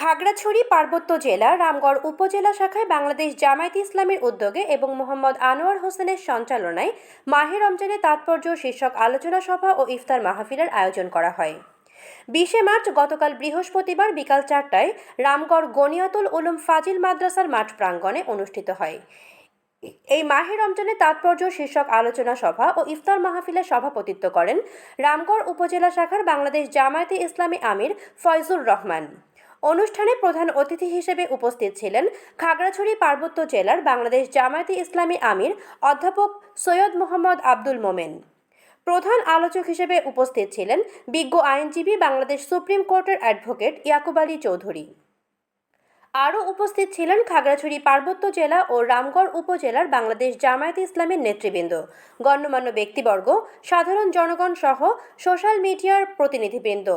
খাগড়াছড়ি, পার্বত্য জেলা, রামগড় উপজেলা শাখায় বাংলাদেশ জামায়াতে ইসলামের উদ্যোগে এবং মোহাম্মদ আনোয়ার হোসেনের সঞ্চালনায় মাহে রমজানের তাৎপর্য শীর্ষক আলোচনা সভা ও ইফতার মাহফিলের আয়োজন করা হয়। বিশে মার্চ গতকাল বৃহস্পতিবার বিকাল চারটায় রামগড় গনিয়াতুল উলুম ফাজিল মাদ্রাসার মাঠ প্রাঙ্গণে অনুষ্ঠিত হয়। এই মাহে রমজানের তাৎপর্য শীর্ষক আলোচনা সভা ও ইফতার মাহফিলে সভাপতিত্ব করেন রামগড় উপজেলা শাখার বাংলাদেশ জামায়াতে ইসলামী আমির ফয়জুর রহমান। অনুষ্ঠানে প্রধান অতিথি হিসেবে উপস্থিত ছিলেন খাগড়াছড়ি পার্বত্য জেলার বাংলাদেশ জামায়াতে ইসলামী আমির অধ্যাপক সৈয়দ মোহাম্মদ আব্দুল মোমেন। প্রধান আলোচক হিসেবে উপস্থিত ছিলেন বিজ্ঞ আইনজীবী বাংলাদেশ সুপ্রিম কোর্টের অ্যাডভোকেট ইয়াকুব আলী চৌধুরী। আরও উপস্থিত ছিলেন খাগড়াছড়ি পার্বত্য জেলা ও রামগড় উপজেলার বাংলাদেশ জামায়াতে ইসলামের নেতৃবৃন্দ। গণ্যমান্য ব্যক্তিবর্গ, সাধারণ জনগণ সহ সোশ্যাল মিডিয়ার প্রতিনিধিবৃন্দ।